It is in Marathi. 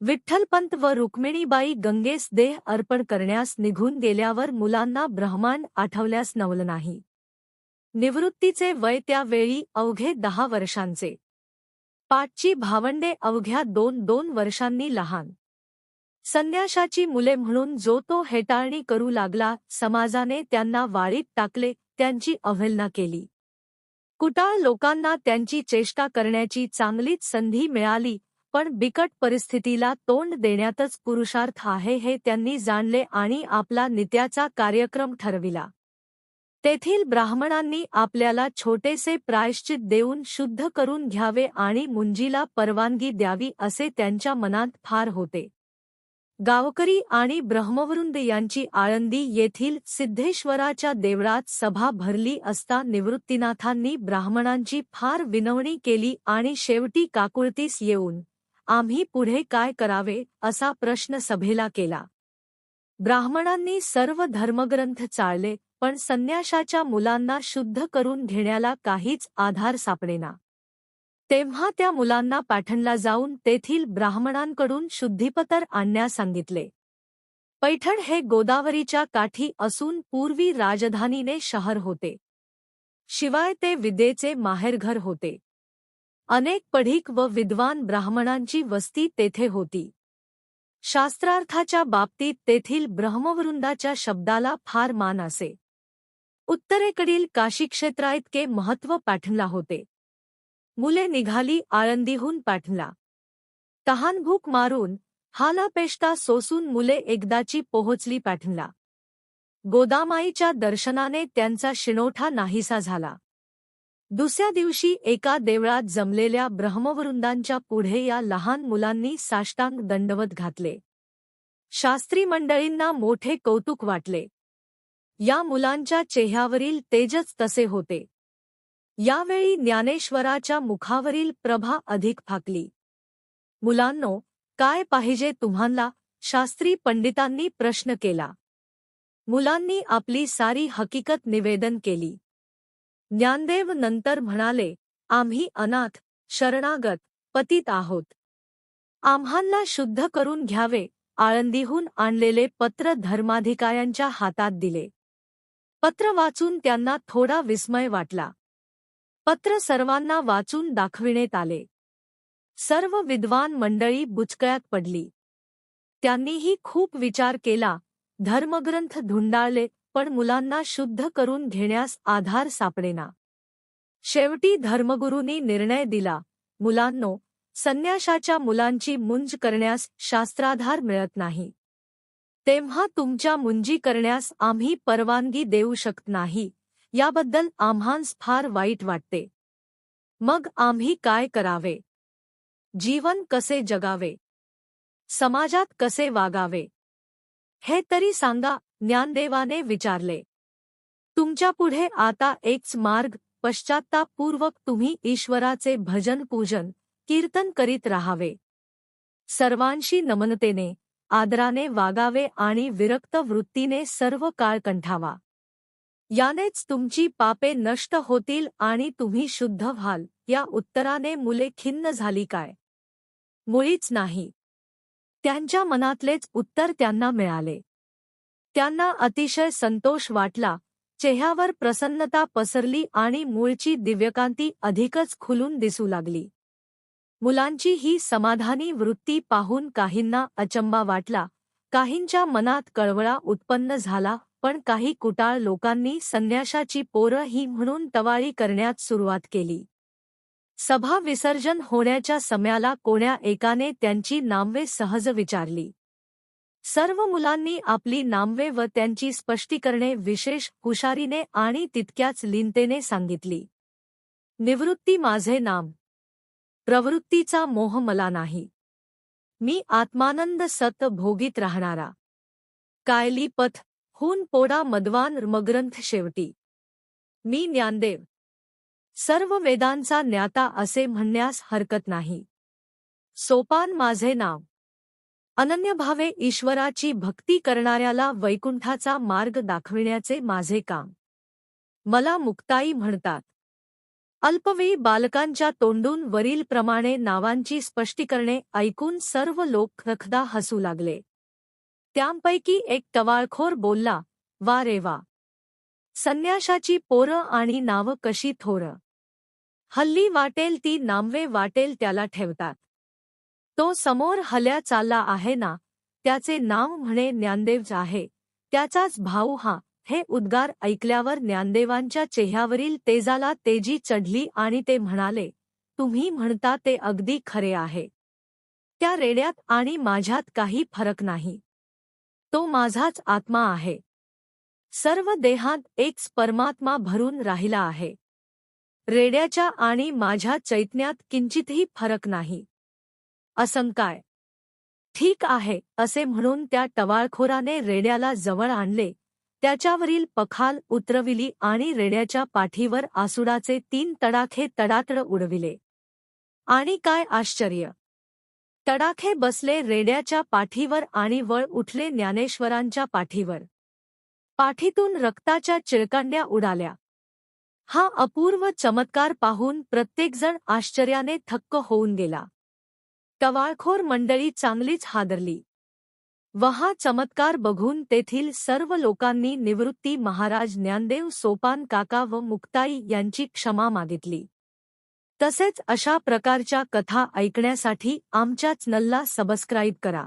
विठ्ठलपंत व रुक्मिणीबाई गंगेस देह अर्पण करण्यास निघून गेल्यावर मुलांना ब्रह्मांड आठवल्यास नवलं नाही. निवृत्तीचे वय त्यावेळी अवघे दहा वर्षांचे. पाठची भावंडे अवघ्या दोन दोन वर्षांनी लहान. संन्याशाची मुले म्हणून जो तो हेटाळणी करू लागला समाजाने त्यांना वाळीत टाकले त्यांची अवहेलना केली. कुटाळ लोकांना त्यांची चेष्टा करण्याची चांगलीच संधी मिळाली पण बिकट परिस्थितीला तोंड देण्यातच पुरुषार्थ आहे हे त्यांनी जाणले आणि आपला नित्याचा कार्यक्रम ठरविला. तेथील ब्राह्मणांनी आपल्याला छोटेसे प्रायश्चित देऊन शुद्ध करून घ्यावे आणि मुंजीला परवानगी द्यावी असे त्यांच्या मनात फार होते. गावकरी आणि ब्रह्मवृंद यांची आळंदी येथील सिद्धेश्वराच्या देवळात सभा भरली असता निवृत्तीनाथांनी ब्राह्मणांची फार विनवणी केली आणि शेवटी काकुळतीस येऊन आम्ही पुढे काय करावे असा प्रश्न सभेला केला. ब्राह्मणांनी सर्व धर्मग्रंथ चाळले पण संन्याशाच्या मुलांना शुद्ध करून घेण्याला काहीच आधार सापडेना. तेव्हा त्या मुलांना पाठणला जाऊन तेथील ब्राह्मणांकडून शुद्धीपतर आणण्यास सांगितले. पैठण हे गोदावरीच्या काठी असून पूर्वी राजधानीने शहर होते. शिवाय ते विद्येचे माहेरघर होते. अनेक पढीक व विद्वान ब्राह्मणांची वस्ती तेथे होती. शास्त्रार्थाच्या बाबतीत तेथील ब्रह्मवृंदाच्या शब्दाला फार मान असे. उत्तरेकडील काशीक्षेत्राइतके महत्त्व पाठणला होते. मुले निघाली आळंदीहून पाठणला. तहानभूक मारून हालापेष्टा सोसून मुले एकदाची पोहोचली पाठणला. गोदामाईच्या दर्शनाने त्यांचा शिणोठा नाहीसा झाला. दुसऱ्या दिवशी एका देवळात जमलेल्या ब्रह्मवृंदांच्या पुढे या लहान मुलांनी साष्टांग दंडवत घातले. शास्त्री मंडळींना मोठे कौतुक वाटले. या मुलांच्या चेह्यावरील तेजच तसे होते. यावेळी ज्ञानेश्वराच्या मुखावरील प्रभा अधिक फाकली. मुलांनो काय पाहिजे तुम्हाला? शास्त्री पंडितांनी प्रश्न केला. मुलांनी आपली सारी हकीकत निवेदन केली. ज्ञानदेव नंतर म्हणाले आम्ही अनाथ शरणागत पतित आहोत. आम्हांना शुद्ध करून घ्यावे. आळंदीहून आणलेले पत्र धर्माधिकाऱ्यांच्या हातात दिले. पत्र वाचून त्यांना थोडा विस्मय वाटला. पत्र सर्वांना वाचून दाखविण्यात आले. सर्व विद्वान मंडळी बुचकळ्यात पडली. त्यांनीही खूप विचार केला. धर्मग्रंथ धुंडाळले पण मुलांना शुद्ध करून घेण्यास आधार सापडेना. शेवटी धर्मगुरूंनी निर्णय दिला. मुलांनो संन्याशाच्या मुलांची मुंज करण्यास शास्त्राधार मिळत नाही. तेव्हा तुमच्या मुंजी करण्यास आम्ही परवानगी देऊ शकत नाही. याबद्दल आम्हांस फार वाईट वाटते. मग आम्ही काय करावे? जीवन कसे जगावे? समाजात कसे वागावे? हे तरी सांगा ज्ञानदेवाने विचारले तुमच्यापुढे आता एकच मार्ग पश्चात्तापूर्वक तुम्ही ईश्वराचे भजन पूजन कीर्तन करीत राहावे. सर्वांशी नमनतेने आदराने वागावे आणि विरक्त वृत्तीने सर्व काळ कंठावा. यानेच तुमची पापे नष्ट होतील आणि तुम्ही शुद्ध व्हाल या उत्तराने मुले खिन्न झाली काय? मुळीच नाही. त्यांच्या मनातलेच उत्तर त्यांना मिळाले. त्यांना अतिशय संतोष वाटला. चेह्यावर प्रसन्नता पसरली आणि मूळची दिव्यकांती अधिकच खुलून दिसू लागली. मुलांची ही समाधानी वृत्ती पाहून काहींना अचंबा वाटला. काहींच्या मनात कळवळा उत्पन्न झाला पण काही कुटाळ लोकांनी संन्याशाची पोरं ही म्हणून टवाळी करण्यात सुरुवात केली. सभा विसर्जन होण्याच्या सम्याला कोण्या एकाने त्यांची नामवे सहज विचारली. सर्व मुलांनी आपली नामवे व त्यांची स्पष्टीकरणे विशेष हुशारीने आणि तितक्याच लीनतेने सांगितली. निवृत्ती माझे नाम. प्रवृत्तीचा मोह मला नाही. मी आत्मानंद सत भोगीत राहणारा. कायली पथ हून पोडा मदवान मग्रंथ शेवटी. मी ज्ञानदेव. सर्व वेदांचा ज्ञाता असे म्हणण्यास हरकत नाही. सोपान माझे नाव अनन्यभावे ईश्वराची भक्ती करणाऱ्याला वैकुंठाचा मार्ग दाखविण्याचे माझे काम. मला मुक्ताई म्हणतात. अल्पवी बालकांच्या तोंडून वरील प्रमाणे नावांची स्पष्टीकरणे ऐकून सर्व लोक रखदा हसू लागले. त्यांपैकी एक टवाळखोर बोलला वा रे वा. संन्याशाची पोरं आणि नावं कशी थोरं. हल्ली वाटेल ती नामवे वाटेल त्याला ठेवतात. तो समोर हल्या चालला आहे ना त्याचे नाव म्हणे ज्ञानदेवच आहे त्याचाच भाऊ हा हे उद्गार ऐकल्यावर ज्ञानदेवांच्या चेहऱ्यावरील तेजाला तेजी चढली आणि ते म्हणाले तुम्ही म्हणता ते अगदी खरे आहे. त्या रेड्यात आणि माझ्यात काही फरक नाही. तो माझाच आत्मा आहे. सर्व देहात एक परमात्मा भरून राहिला आहे. रेड्याच्या आणि माझ्या चैतन्यात किंचितही फरक नाही. असं काय ठीक आहे असे म्हणून त्या टवाळखोराने रेड्याला जवळ आणले. त्याच्यावरील पखाल उतरविली आणि रेड्याच्या पाठीवर आसुडाचे तीन तडाखे तडातड उडविले. आणि काय आश्चर्य! तडाखे बसले रेड्याच्या पाठीवर आणि वळ उठले ज्ञानेश्वरांच्या पाठीवर. पाठीतून रक्ताच्या चिळकांड्या उडाल्या. हा अपूर्व चमत्कार पाहून प्रत्येकजण आश्चर्याने थक्क होऊन गेला. टवाळखोर मंडळी चांगलीच हादरली. वहा चमत्कार बघून तेथील सर्व लोकांनी निवृत्ती महाराज ज्ञानदेव सोपान काका व मुक्ताई यांची क्षमा मागितली. तसेच अशा प्रकारच्या कथा ऐकण्यासाठी आमच्या चॅनलला सबस्क्राईब करा.